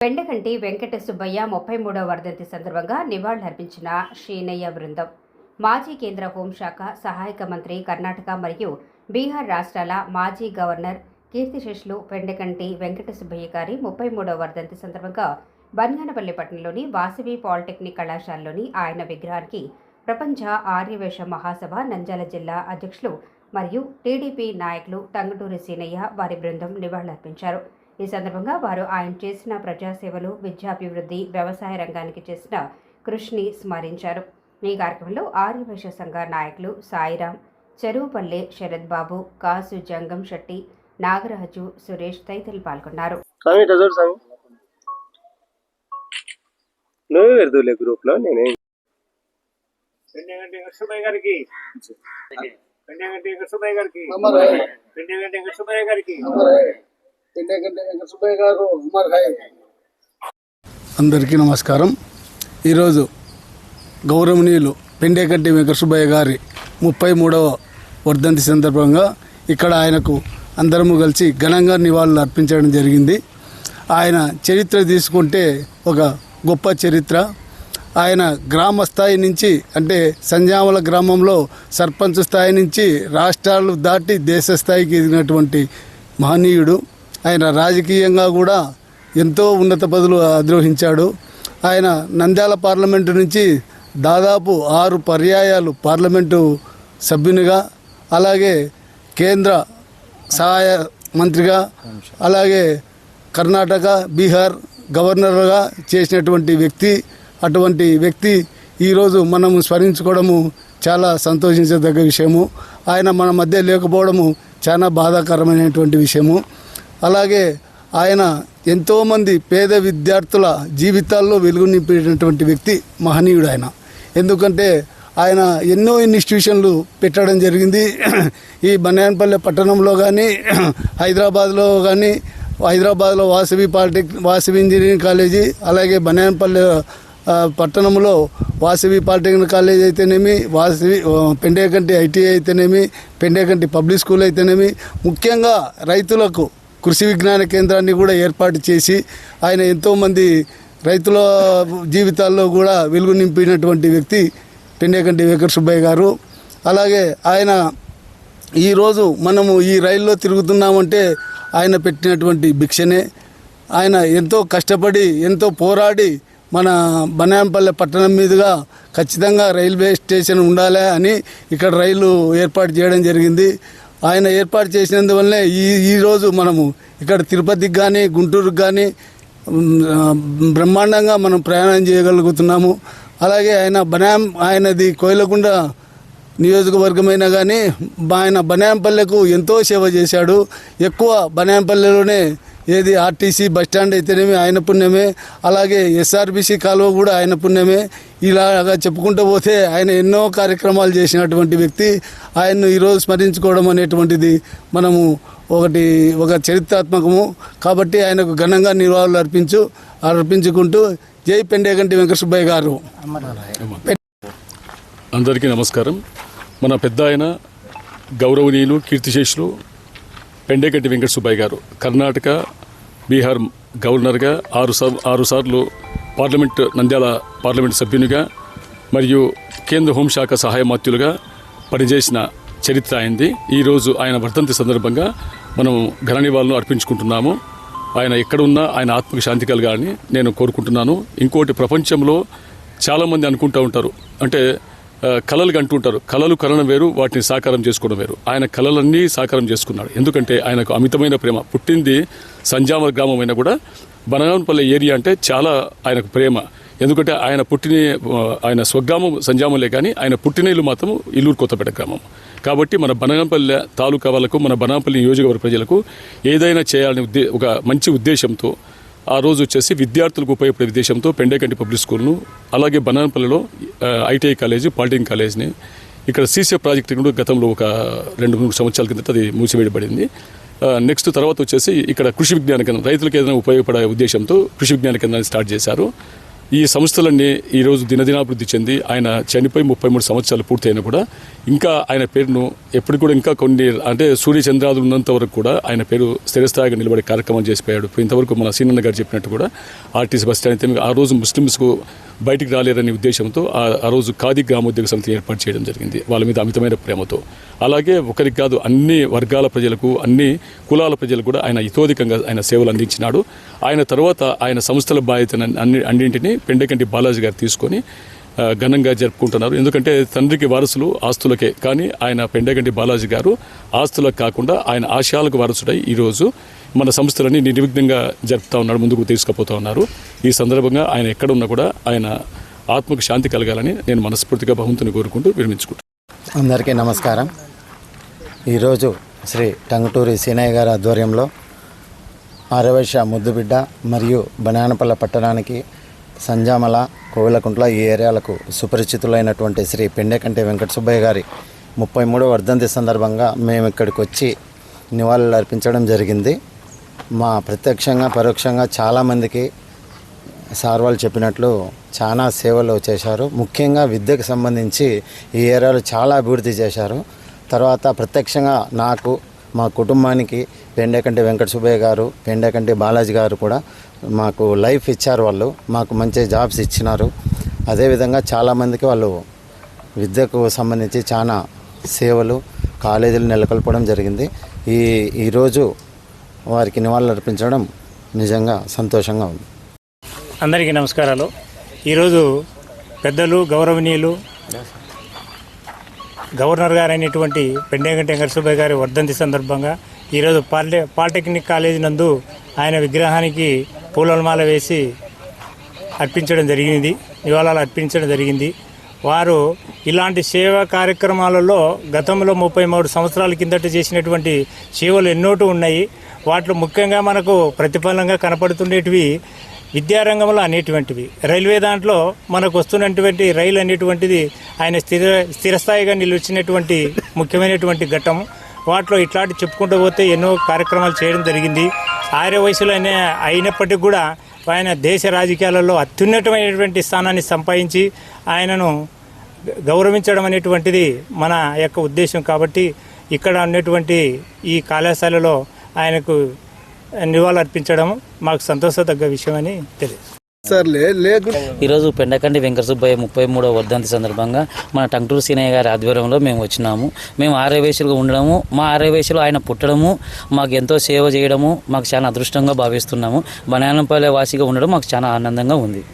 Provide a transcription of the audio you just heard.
పెండగంటి వెంకట సుబ్బయ్య ముప్పై మూడవ వర్ధంతి సందర్భంగా నివాళులర్పించిన శ్రీనయ్య బృందం. మాజీ కేంద్ర హోంశాఖ సహాయక మంత్రి కర్ణాటక మరియు బీహార్ రాష్ట్రాల మాజీ గవర్నర్ కీర్తిశేషులు పెండగంటి వెంకట సుబ్బయ్య గారి ముప్పై మూడవ వర్ధంతి సందర్భంగా బంగానపల్లి పట్టణంలోని వాసవి పాలిటెక్నిక్ కళాశాలలోని ఆయన విగ్రహానికి ప్రపంచ ఆర్యవేశ మహాసభ నంద్యాల జిల్లా అధ్యక్షులు మరియు టీడీపీ నాయకులు టంగుటూరి సీనయ్య వారి బృందం నివాళులర్పించారు. ఈ సందర్భంగా వారు ఆయన చేసిన ప్రజాసేవలు విద్యాభివృద్ధి వ్యవసాయ రంగానికి చేసిన కృషిని స్మరించారు. ఈ కార్యక్రమంలో ఆర్యవైశ్య సంఘ నాయకులు సాయిరాం చెరువుపల్లె శరత్ బాబు కాసు జంగం శెట్టి నాగరాజు సురేష్ తదితరులు పాల్గొన్నారు. నువ్వే గ్రూప్లో నేనే. పెండగంటి వెంకటసుబ్బయ్య గారికి. పెండగంటి పెండగంటి వెంకటసుబ్బయ్య గారికి. సుబ్బయ్య గారు అందరికీ నమస్కారం. ఈరోజు గౌరవనీయులు పెండేకంటి వెంకట సుబ్బయ్య గారి ముప్పై మూడవ వర్ధంతి సందర్భంగా ఇక్కడ ఆయనకు అందరము కలిసి ఘనంగా నివాళులు అర్పించడం జరిగింది. ఆయన చరిత్ర తీసుకుంటే ఒక గొప్ప చరిత్ర. ఆయన గ్రామ స్థాయి నుంచి అంటే సంజామల గ్రామంలో సర్పంచ్ స్థాయి నుంచి రాష్ట్రాలు దాటి దేశ స్థాయికి ఎదిగినటువంటి మహనీయుడు. ఆయన రాజకీయంగా కూడా ఎంతో ఉన్నత పదవులు అధిరోహించాడు. ఆయన నంద్యాల పార్లమెంటు నుంచి దాదాపు ఆరు పర్యాయాలు పార్లమెంటు సభ్యునిగా అలాగే కేంద్ర సహాయ మంత్రిగా అలాగే కర్ణాటక బీహార్ గవర్నర్గా చేసినటువంటి వ్యక్తి అటువంటి వ్యక్తి ఈరోజు మనము స్మరించుకోవడము చాలా సంతోషించదగ్గ విషయము. ఆయన మన మధ్య లేకపోవడము చాలా బాధాకరమైనటువంటి విషయము. అలాగే ఆయన ఎంతోమంది పేద విద్యార్థుల జీవితాల్లో వెలుగు నింపినటువంటి వ్యక్తి మహనీయుడు ఆయన. ఎందుకంటే ఆయన ఎన్నో ఇన్స్టిట్యూషన్లు పెట్టడం జరిగింది. ఈ బనాయనపల్లె పట్టణంలో కానీ హైదరాబాద్లో కానీ హైదరాబాద్లో Vasavi polytech Vasavi engineering college అలాగే బనాయనపల్లె పట్టణంలో వాసవి పాలిటెక్నిక్ కాలేజ్ అయితేనేమి వాసవి పెండేకంటి ఐటీఐ అయితేనేమి పెండేకంటి పబ్లిక్ స్కూల్ అయితేనేమి ముఖ్యంగా రైతులకు కృషి విజ్ఞాన కేంద్రాన్ని కూడా ఏర్పాటు చేసి ఆయన ఎంతోమంది రైతుల జీవితాల్లో కూడా వెలుగు నింపినటువంటి వ్యక్తి పెండేకంటి వెంకట సుబ్బయ్య గారు. అలాగే ఆయన ఈరోజు మనము ఈ రైల్లో తిరుగుతున్నామంటే ఆయన పెట్టినటువంటి భిక్షనే. ఆయన ఎంతో కష్టపడి ఎంతో పోరాడి మన బనాయంపల్లె పట్టణం మీదుగా ఖచ్చితంగా రైల్వే స్టేషన్ ఉండాలి అని ఇక్కడ రైలు ఏర్పాటు చేయడం జరిగింది. ఆయన ఏర్పాటు చేసినందువల్లే ఈ ఈరోజు మనము ఇక్కడ తిరుపతికి కానీ గుంటూరుకి కానీ బ్రహ్మాండంగా మనం ప్రయాణం చేయగలుగుతున్నాము. అలాగే ఆయన బనాం ఆయనది కోయిలకుండ నియోజకవర్గమైనా కానీ ఆయన బనాయంపల్లెకు ఎంతో సేవ చేశాడు. ఎక్కువ బనాయంపల్లెలోనే ఏది ఆర్టీసీ బస్టాండ్ అయితేనేమి ఆయన పుణ్యమే అలాగే ఎస్ఆర్బిసి కాలువ కూడా ఆయన పుణ్యమే. ఇలాగా చెప్పుకుంటూ పోతే ఆయన ఎన్నో కార్యక్రమాలు చేసినటువంటి వ్యక్తి. ఆయన్ను ఈరోజు స్మరించుకోవడం అనేటువంటిది మనము ఒకటి ఒక చరిత్రాత్మకము. కాబట్టి ఆయనకు ఘనంగా నివాళులు అర్పించు అర్పించుకుంటూ జై పెండేగంటి వెంకట సుబ్బయ్య గారు అందరికీ నమస్కారం. మన పెద్ద ఆయన గౌరవనీయులు కీర్తిశేషులు పెండేగడ్డి వెంకట సుబ్బయ్య గారు. కర్ణాటక బీహార్ గవర్నర్గా ఆరు సార్ ఆరు సార్లు పార్లమెంట్ నంద్యాల పార్లమెంట్ సభ్యునిగా మరియు కేంద్ర హోంశాఖ సహాయ మాత్యులుగా పనిచేసిన చరిత్ర అయింది ఈరోజు ఆయన వర్ధంతి సందర్భంగా మనం ఘన నివాళులు అర్పించుకుంటున్నాము. ఆయన ఎక్కడున్నా ఆయన ఆత్మకు శాంతి కలగాలని నేను కోరుకుంటున్నాను. ఇంకోటి ప్రపంచంలో చాలామంది అనుకుంటూ ఉంటారు. అంటే కళలు అంటుంటారు. కళలు కలనం వేరు వాటిని సాకారం చేసుకోవడం వేరు. ఆయన కళలన్నీ సాకారం చేసుకున్నాడు. ఎందుకంటే ఆయనకు అమితమైన ప్రేమ. పుట్టింది సంజామ గ్రామం అయినా కూడా బనగానపల్లి ఏరియా అంటే చాలా ఆయనకు ప్రేమ. ఎందుకంటే ఆయన పుట్టిన ఆయన స్వగ్రామం సంజామలే కానీ ఆయన పుట్టిన ఇల్లు మాత్రం ఇల్లూరు కొత్తపేట గ్రామం. కాబట్టి మన బనగాంపల్లి తాలూకా వాళ్ళకు మన బనగాంపల్లి నియోజకవర్గ ప్రజలకు ఏదైనా చేయాలనే ఉద్దే ఒక మంచి ఉద్దేశంతో ఆ రోజు వచ్చేసి విద్యార్థులకు ఉపయోగపడే ఉద్దేశంతో పెండేకంటి పబ్లిక్ స్కూల్ను అలాగే బనానపల్లిలో ఐటీఐ కాలేజీ పాలిటెక్నిక్ కాలేజ్ని ఇక్కడ సీసీ ప్రాజెక్ట్ కూడా గతంలో ఒక రెండు మూడు సంవత్సరాల కిందట అది మూసివేయబడింది. నెక్స్ట్ తర్వాత వచ్చేసి ఇక్కడ కృషి విజ్ఞాన కేంద్రం రైతులకు ఏదైనా ఉపయోగపడే ఉద్దేశంతో కృషి విజ్ఞాన కేంద్రాన్ని స్టార్ట్ చేశారు. ఈ సంస్థలన్నీ ఈరోజు దినదినాభివృద్ధి చెంది ఆయన చనిపోయి ముప్పై మూడు సంవత్సరాలు పూర్తయినా కూడా ఇంకా ఆయన పేరును ఎప్పుడు కూడా ఇంకా కొన్ని అంటే సూర్య చంద్రాదులు ఉన్నంత వరకు కూడా ఆయన పేరు స్థిరస్థాయిగా నిలబడే కార్యక్రమం చేసిపోయాడు. ఇంతవరకు మన సీనన్న గారు చెప్పినట్టు కూడా ఆర్టీసీ బస్ స్టాండ్ అయితే ఆ రోజు ముస్లిమ్స్కు బయటికి రాలేరనే ఉద్దేశంతో ఆ రోజు ఖాదీ గ్రామోద్యోగ సమితి ఏర్పాటు చేయడం జరిగింది. వాళ్ళ మీద అమితమైన ప్రేమతో. అలాగే ఒకరికి కాదు అన్ని వర్గాల ప్రజలకు అన్ని కులాల ప్రజలకు కూడా ఆయన ఇతోధికంగా ఆయన సేవలు అందించినాడు. ఆయన తర్వాత ఆయన సంస్థల బాధ్యతను అన్ని అన్నింటినీ పెండకంటి బాలాజీ గారు తీసుకొని ఘనంగా జరుపుకుంటున్నారు. ఎందుకంటే తండ్రికి వారసులు ఆస్తులకే. కానీ ఆయన పెండగంటి బాలాజీ గారు ఆస్తులకు కాకుండా ఆయన ఆశయాలకు వారసుడై ఈరోజు మన సంస్థలన్నీ నిర్విఘ్నంగా జరుపుతా ఉన్నాడు ముందుకు తీసుకుపోతూ ఉన్నారు. ఈ సందర్భంగా ఆయన ఎక్కడున్నా కూడా ఆయన ఆత్మకు శాంతి కలగాలని నేను మనస్ఫూర్తిగా భగవంతుని కోరుకుంటూ విరమించుకుంటాను అందరికీ నమస్కారం. ఈరోజు శ్రీ టంగుటూరి సీనయ్య గారి ఆధ్వర్యంలో ఆరవైశ్య ముద్దుబిడ్డ మరియు బనానపల్ల పట్టణానికి సంజామల కోవిలకుంట్ల ఈ ఏరియాలకు సుపరిచితులైనటువంటి శ్రీ పెండేకంటి వెంకట సుబ్బయ్య గారి ముప్పై మూడో వర్ధంతి సందర్భంగా మేము ఇక్కడికి వచ్చి నివాళులు అర్పించడం జరిగింది. మా ప్రత్యక్షంగా పరోక్షంగా చాలామందికి సార్ వాళ్ళు చెప్పినట్లు చాలా సేవలు చేశారు. ముఖ్యంగా విద్యకు సంబంధించి ఈ ఏరియాలో చాలా అభివృద్ధి చేశారు. తర్వాత ప్రత్యక్షంగా నాకు మా కుటుంబానికి పెండేకంటి వెంకట సుబ్బయ్య గారు పెండేకంటి బాలాజీ గారు కూడా మాకు లైఫ్ ఇచ్చారు వాళ్ళు మాకు మంచి జాబ్స్ ఇచ్చినారు. అదేవిధంగా చాలామందికి వాళ్ళు విద్యకు సంబంధించి చాలా సేవలు కాలేజీలు నెలకొల్పడం జరిగింది. ఈ ఈరోజు వారికి నివాళులు అర్పించడం నిజంగా సంతోషంగా ఉంది. అందరికీ నమస్కారాలు. ఈరోజు పెద్దలు గౌరవనీయులు గవర్నర్ గారు అయినటువంటి పెండేగంటి వెంకటసుబ్బయ్య గారి వర్ధంతి సందర్భంగా ఈరోజు పాలిటె పాలిటెక్నిక్ కాలేజీ నందు ఆయన విగ్రహానికి పూలమాల వేసి అర్పించడం జరిగింది. నివాళాలు అర్పించడం జరిగింది. వారు ఇలాంటి సేవా కార్యక్రమాలలో గతంలో ముప్పై మూడు సంవత్సరాల కిందట చేసినటువంటి సేవలు ఎన్నోటి ఉన్నాయి. వాటిలో ముఖ్యంగా మనకు ప్రతిఫలంగా కనపడుతుండేటివి విద్యారంగంలో అనేటువంటివి. రైల్వే దాంట్లో మనకు వస్తున్నటువంటి రైలు అనేటువంటిది ఆయన స్థిర స్థిరస్థాయిగా నిలిచినటువంటి ముఖ్యమైనటువంటి ఘట్టం. వాటిలో ఇట్లాంటి చెప్పుకుంటూ పోతే ఎన్నో కార్యక్రమాలు చేయడం జరిగింది. ఆర్య వయసులో అయినప్పటికీ కూడా ఆయన దేశ రాజకీయాలలో అత్యున్నతమైనటువంటి స్థానాన్ని సంపాదించి ఆయనను గౌరవించడం అనేటువంటిది మన యొక్క ఉద్దేశం కాబట్టి ఇక్కడ ఉన్నటువంటి ఈ కళాశాలలో ఆయనకు నివాళులు అర్పించడం మాకు సంతోషదగ్గ విషయమని తెలియదు ఈరోజు పెండకండి వెంకట సుబ్బయ్య ముప్పై మూడవ వర్ధంతి సందర్భంగా మన టంటూరు సీనయ్య గారి ఆధ్వర్యంలో మేము వచ్చినాము. మేము ఆర్యవేశులుగా ఉండడము మా ఆర్యవేశులు ఆయన పుట్టడము మాకు ఎంతో సేవ చేయడము మాకు చాలా అదృష్టంగా భావిస్తున్నాము. బనానంపల్లె వాసిగా ఉండడం మాకు చాలా ఆనందంగా ఉంది.